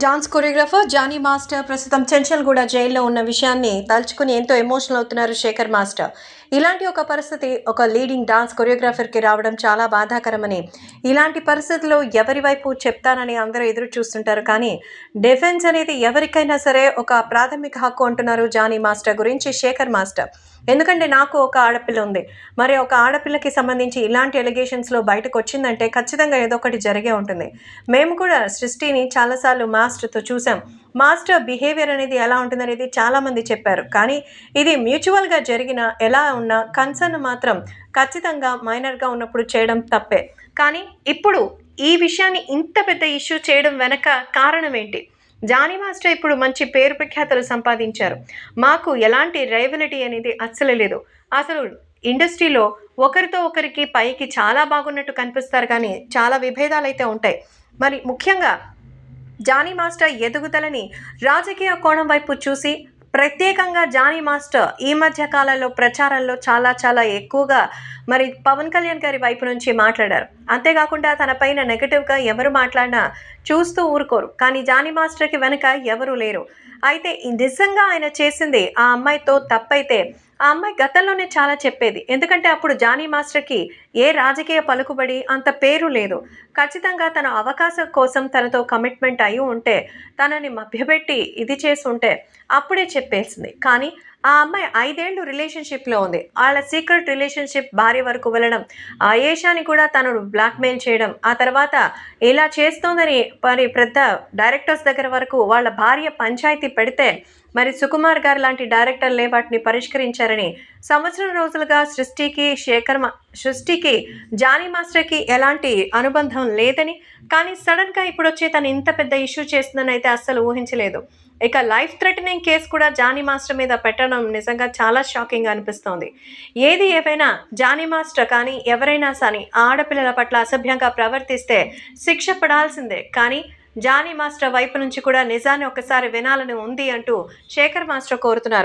Dance choreographer Johnny master ప్రస్తుతం చెంచల్గూడ జైల్లో ఉన్న విషయాన్ని తలుచుకుని ఎంతో ఎమోషనల్ అవుతున్నారు శేఖర్ మాస్టర్. ఇలాంటి ఒక పరిస్థితి ఒక లీడింగ్ డాన్స్ కొరియోగ్రాఫర్కి రావడం చాలా బాధాకరమని. ఇలాంటి పరిస్థితుల్లో ఎవరి వైపు చెప్తానని అందరూ ఎదురు చూస్తుంటారు. కానీ డిఫెన్స్ అనేది ఎవరికైనా సరే ఒక ప్రాథమిక హక్కు అంటున్నారు జానీ మాస్టర్ గురించి శేఖర్ మాస్టర్. ఎందుకంటే నాకు ఒక ఆడపిల్ల ఉంది. మరి ఒక ఆడపిల్లకి సంబంధించి ఇలాంటి ఎలిగేషన్స్లో బయటకు వచ్చిందంటే ఖచ్చితంగా ఏదో ఒకటి జరిగే ఉంటుంది. మేము కూడా సృష్టిని చాలాసార్లు మాస్టర్తో చూసాం. మాస్టర్ బిహేవియర్ అనేది ఎలా ఉంటుందనేది చాలామంది చెప్పారు. కానీ ఇది మ్యూచువల్గా జరిగిన ఎలా ఉన్నా కన్సర్న్ మాత్రం ఖచ్చితంగా మైనర్గా ఉన్నప్పుడు చేయడం తప్పే. కానీ ఇప్పుడు ఈ విషయాన్ని ఇంత పెద్ద ఇష్యూ చేయడం వెనక కారణం ఏంటి? జానీ మాస్టర్ ఇప్పుడు మంచి పేరు ప్రఖ్యాతలు సంపాదించారు. మాకు ఎలాంటి రైవలిటీ అనేది అస్సలు లేదు. అసలు ఇండస్ట్రీలో ఒకరితో ఒకరికి పైకి చాలా బాగున్నట్టు కనిపిస్తారు కానీ చాలా విభేదాలు అయితే ఉంటాయి. మరి ముఖ్యంగా జానీ మాస్టర్ ఎదుగుదలని రాజకీయ కోణం వైపు చూసి ప్రత్యేకంగా జానీ మాస్టర్ ఈ మధ్య కాలంలో ప్రచారంలో చాలా చాలా ఎక్కువగా మరి పవన్ కళ్యాణ్ గారి వైపు నుంచి మాట్లాడారు. అంతేకాకుండా తన పైన నెగటివ్గా ఎవరు మాట్లాడినా చూస్తూ ఊరుకోరు. కానీ జానీ మాస్టర్కి వెనుక ఎవరు లేరు. అయితే ఈ నిజంగా ఆయన చేసింది ఆ అమ్మాయితో తప్పైతే ఆ అమ్మాయి గతంలోనే చాలా చెప్పేది. ఎందుకంటే అప్పుడు జానీ మాస్టర్కి ఏ రాజకీయ పలుకుబడి అంత పేరు లేదు. ఖచ్చితంగా తన అవకాశం కోసం తనతో కమిట్మెంట్ అయి ఉంటే తనని మభ్యపెట్టి ఇది చేసి ఉంటే అప్పుడే చెప్పేసింది. కానీ ఆ అమ్మాయి ఐదేళ్ళు రిలేషన్షిప్లో ఉంది. వాళ్ళ సీక్రెట్ రిలేషన్షిప్ భార్య వరకు వెళ్ళడం ఆ ఏషాని కూడా తనను బ్లాక్మెయిల్ చేయడం ఆ తర్వాత ఇలా చేస్తోందని మరి పెద్ద డైరెక్టర్స్ దగ్గర వరకు వాళ్ళ భార్య పంచాయతీ పెడితే మరి సుకుమార్ గారు లాంటి డైరెక్టర్లే వాటిని పరిష్కరించారని సంవత్సరం రోజులుగా సృష్టికి శేఖర్ మా సృష్టికి జానీ మాస్టర్కి ఎలాంటి అనుబంధం లేదని కానీ సడన్గా ఇప్పుడు వచ్చి తను ఇంత పెద్ద ఇష్యూ చేస్తుందని అయితే అస్సలు ఊహించలేదు. ఇక లైఫ్ థ్రెటనింగ్ కేసు కూడా జానీ మాస్టర్ మీద పెట్టడం నిజంగా చాలా షాకింగ్ అనిపిస్తోంది. ఏది ఏవైనా జానీ మాస్టర్ కానీ ఎవరైనా సరే ఆడపిల్లల పట్ల అసభ్యంగా ప్రవర్తిస్తే శిక్ష పడాల్సిందే. కానీ జానీ మాస్టర్ వైపు నుంచి కూడా నిజాన్ని ఒకసారి వినాలని ఉంది అంటూ శేఖర్ మాస్టర్ కోరుతున్నారు.